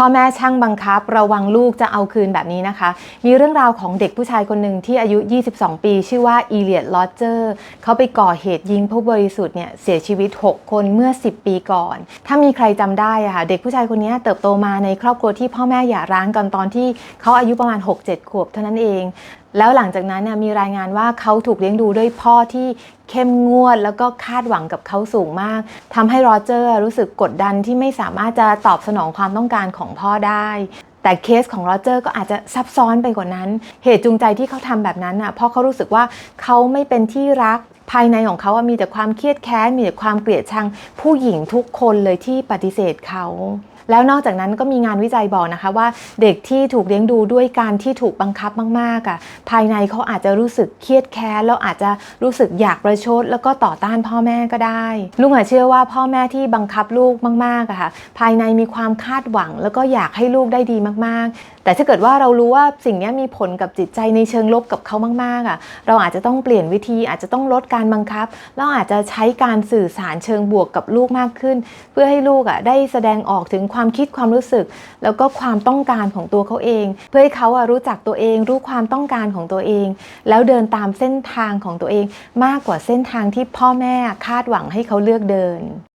พ่อแม่ช่างบังคับ ระวังลูกจะเอาคืนแบบนี้นะคะ มีเรื่องราวของเด็กผู้ชายคนหนึ่งที่อายุ 22 ปี ชื่อว่าอีเลียดลอเจอร์เขาไปก่อเหตุยิงผู้บริสุทธิ์เนี่ยเสียชีวิต 6 คนเมื่อ 10 ปีก่อน ถ้ามีใครจำได้อะค่ะเด็กผู้ชายคนนี้เติบโตมาในครอบครัวที่พ่อแม่หย่าร้างกันตอนที่เขาอายุประมาณ 6-7 ขวบเท่านั้นเองแล้วหลังจากนั้นเนี่ยมีรายงานว่าเขาถูกเลี้ยงดูด้วยพ่อที่เข้มงวด แล้วก็คาดหวังกับเขาสูงมากทำให้โรเจอร์รู้สึกกดดันที่ไม่สามารถจะตอบสนองความต้องการของพ่อได้แต่เคสของโรเจอร์ก็อาจจะซับซ้อนไปกว่านั้น เหตุจูงใจที่เขาทำแบบนั้นอะ เพราะเขารู้สึกว่าเขาไม่เป็นที่รัก ภายในของเขาอะมีแต่ความเครียดแค้น มีแต่ความเกลียดชังผู้หญิงทุกคนเลยที่ปฏิเสธเขา แล้วนอกจากนั้นก็มีงานวิจัยบอกนะคะว่าเด็กที่ถูกเลี้ยงดูด้วยการที่ถูกบังคับมากๆอะภายในเขาอาจจะรู้สึกเครียดแค้นแล้วอาจจะรู้สึกอยากประชด แล้วก็ต่อต้านพ่อแม่ก็ได้ ลุงอะเชื่อว่าพ่อแม่ที่บังคับลูกมากๆอะค่ะภายในมีความคาดหวัง แล้วก็อยากให้ลูกได้ดีมาก ๆ แต่ถ้าเกิดว่าเรารู้ว่าสิ่งนี้มีผลกับจิตใจในเชิงลบกับเขามากๆอะเราอาจจะต้องเปลี่ยนวิธีอาจจะต้องลดการบังคับเราอาจจะใช้การสื่อสารเชิงบวกกับลูกมากขึ้น เพื่อให้ลูกอะได้แสดงออกถึงความความคิดความรู้สึก แล้วก็ความต้องการของตัวเขาเอง เพื่อให้เขารู้จักตัวเอง รู้ความต้องการของตัวเอง แล้วเดินตามเส้นทางของตัวเอง มากกว่าเส้นทางที่พ่อแม่คาดหวังให้เขาเลือกเดิน